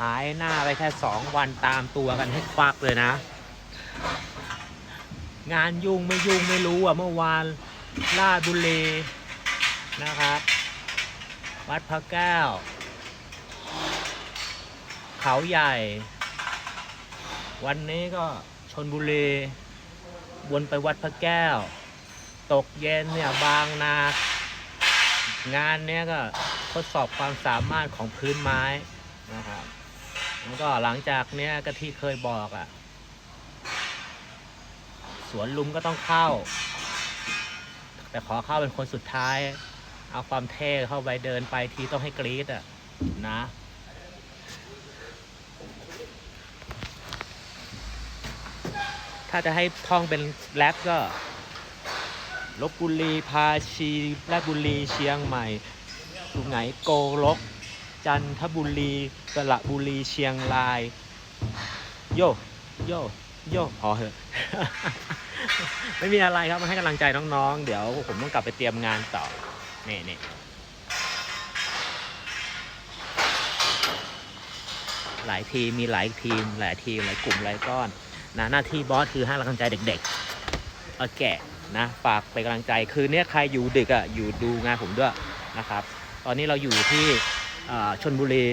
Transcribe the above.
หายหน้าไปแค่สองวันตามตัวกันให้ควักเลยนะ งานยุ่งไม่ยุ่งไม่รู้อะเมื่อวานลาดบุรีนะครับ วัดพระแก้ว เขาใหญ่ วันนี้ก็ชนบุรีวนไปวัดพระแก้ว ตกเย็นเนี่ยบางนางานเนี้ยก็ทดสอบความสามารถของพื้นไม้นะครับ แล้วก็หลังจากเนี้ยก็ที่เคยบอกอะ่ะ สวนลุมก็ต้องเข้า แต่ขอเข้าเป็นคนสุดท้าย เอาความเท่เข้าไปเดินไปทีต้องให้กรี๊ดอะ นะถ้าจะให้ท่องเป็นแรปก็ลบบุรีพาชีราชบุรีเชียงใหม่สุไหงโกลก จันทบุรีสระบุรีเชียงราย โยโยโยพอเหอะ ไม่มีอะไรครับมาให้กำลังใจน้องๆ เดี๋ยวผมต้องกลับไปเตรียมงานต่อนี่นี่หลายทีมมีหลายทีม หลายทีมหลายกลุ่มหลายก้อนนะหน้าที่บอสคือให้กำลังใจเด็กๆโอเคนะฝากเป็นกำลังใจคือเนี่ยใครอยู่ดึกอะอยู่ดูงานผมด้วยนะครับ ตอนนี้เราอยู่ที่ ชนบุรี